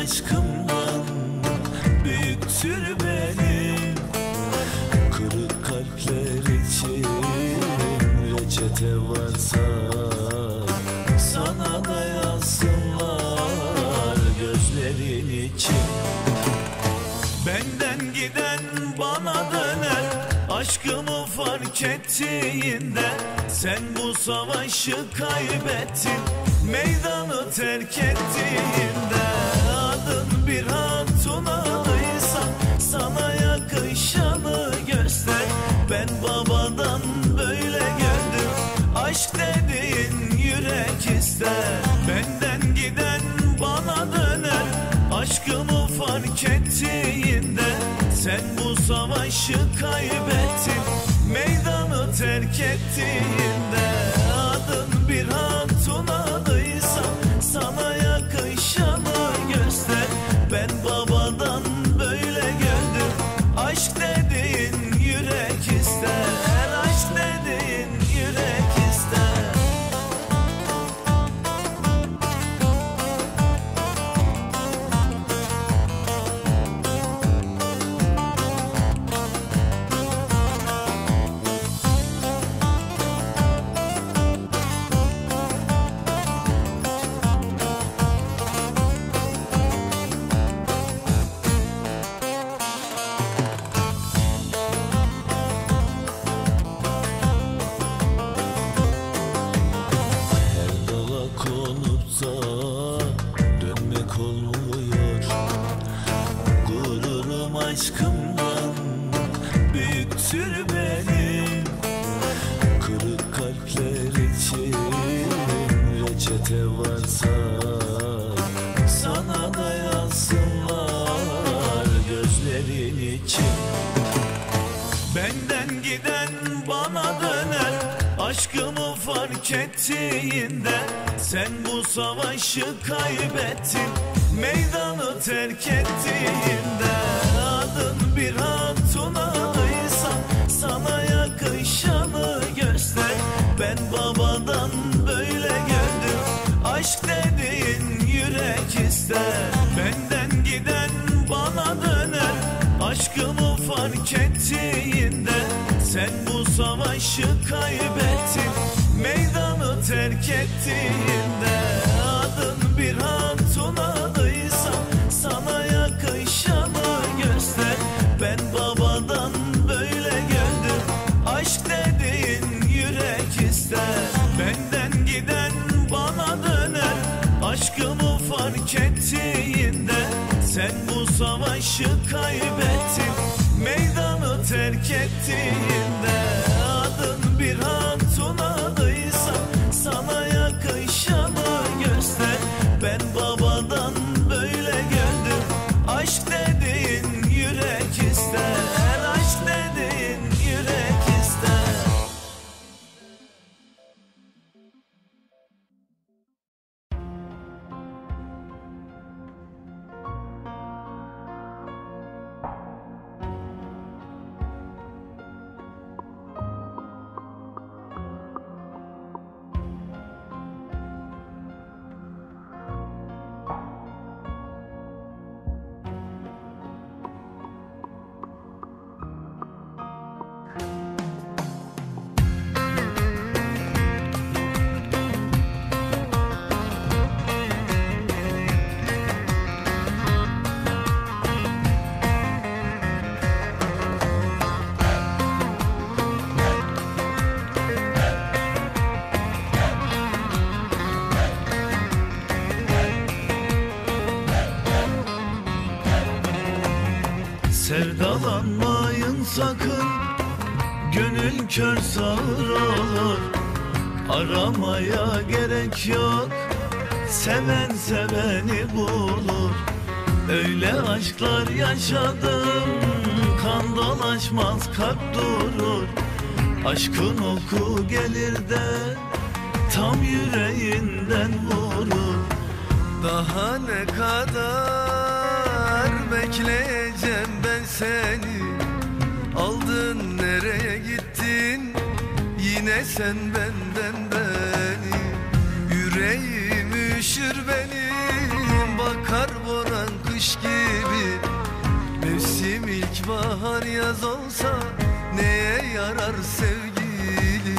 aşkımdan büyüktür benim. Kırık kalpler için reçete varsa Sana da yazsınlar gözlerin için. Benden giden bana döner Aşkımı fark ettiğinde Sen bu savaşı kaybettin. Meydanı terk ettiğinde bir hatunaysa Sana yakışanı göster. Ben babadan böyle gördüm Aşk dediğin yürek ister. Benden giden bana döner Aşkımı fark ettiğinde Sen bu savaşı kaybettin aşkımdan büyüktür benim Kırık kalpler için reçete varsa Sana da yazsınlar gözlerin için. Benden giden bana döner Aşkımı fark ettiğinde Sen bu savaşı kaybettin Meydanı terk ettiğinde Adın bir hatunaysa Sana yakışanı göster. Ben babadan böyle gördüm Aşk dediğin yürek ister. Benden giden bana döner Aşkımı fark ettiğinde Sen bu savaşı kaybettin Meydanı terk ettiğinde Adın bir hatun adıysa Sana yakışanı göster. Ben babadan böyle gördüm Aşk dediğin yürek ister. Benden giden bana döner Aşkımı fark ettiğinde Sen bu savaşı kaybettin. Meydanı terk ettiğinde Sevdalanmayın sakın. Gönül kör sağır. Aramaya gerek yok. Seven seveni bulur. Öyle aşklar yaşadım. Kan dolaşmaz kalp durur. Aşkın oku gelir de Tam yüreğinden vurur. Daha ne kadar bekleyeceğim seni Aldın nereye gittin? Yine sen benden beni. Yüreğim üşür benim bakar boran kış gibi. Mevsim ilkbahar yaz olsa neye yarar sevgili?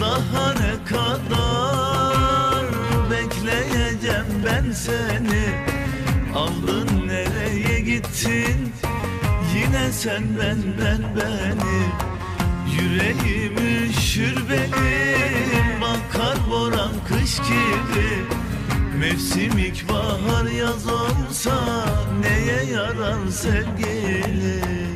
Daha ne kadar bekleyeceğim ben seni? Aldın nereye gittin Yine sen benden beni. Yüreğim üşür benim. Bakar boran kış gibi. Mevsim ilkbahar yaz olsa Neye yarar sevgili